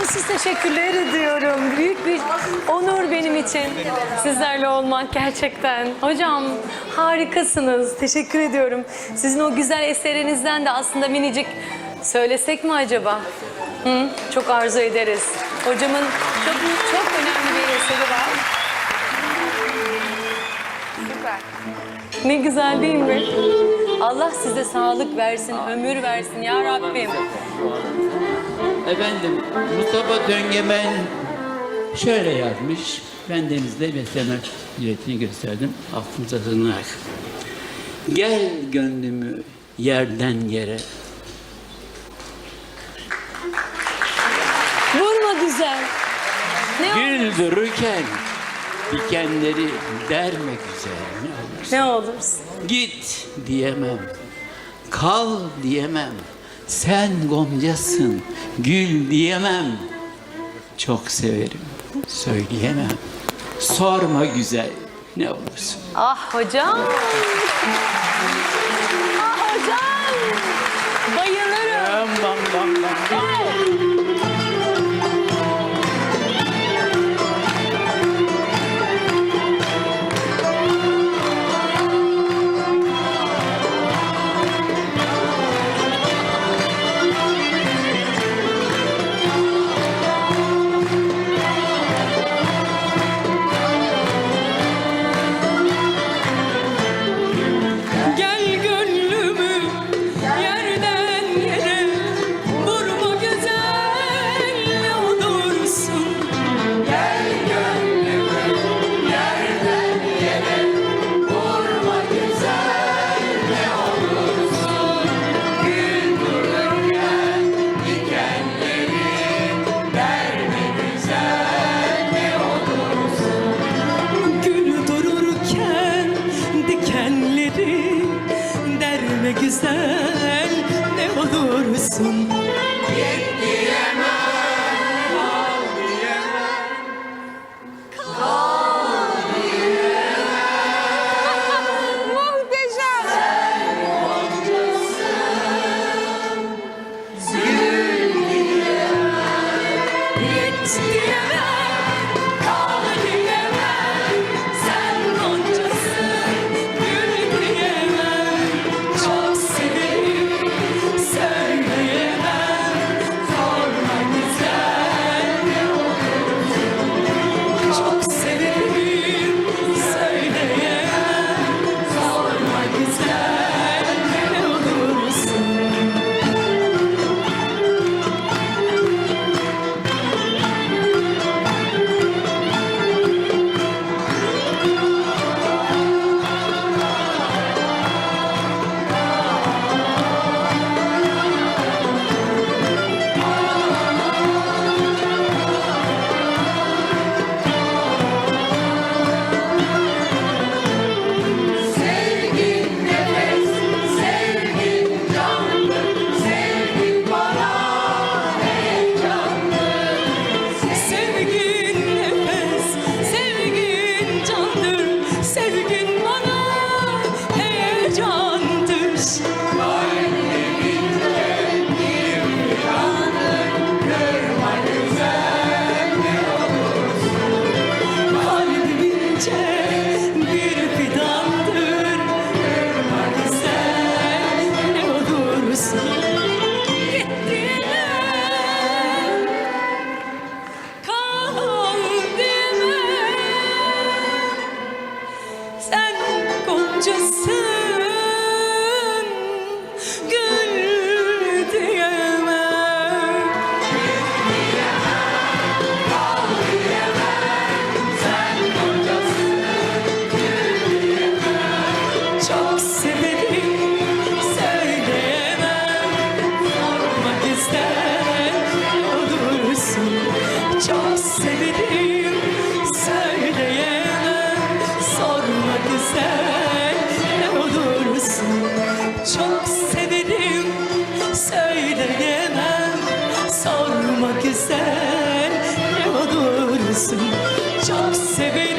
Sonsuz teşekkürler ediyorum. Büyük bir onur benim için sizlerle olmak gerçekten. Hocam harikasınız. Teşekkür ediyorum. Sizin o güzel eserinizden de aslında minicik söylesek mi acaba? Hı? Çok arzu ederiz. Hocamın çok çok önemli bir eseri var. Ne güzel değil mi? Allah size sağlık versin, ömür versin ya Rabbim. Efendim Mustafa Döngemen şöyle yazmış. Ben denizde besleme yüretini gösterdim. Affınıza sığınarak. Gel gönlümü yerden yere. Vurma güzel. Ne, Gül dururken dikenleri derme güzel. Ne olursa. ne olursun. Git diyemem. Kal diyemem. Sen goncasın. Gül diyemem. Çok severim. Söyleyemem. Sorma güzel. Ne olursun. Ah hocam. Ah hocam. Bayılırım. Bam bam bam bam. Güzel ne olursun. Hiç çok seviyorum.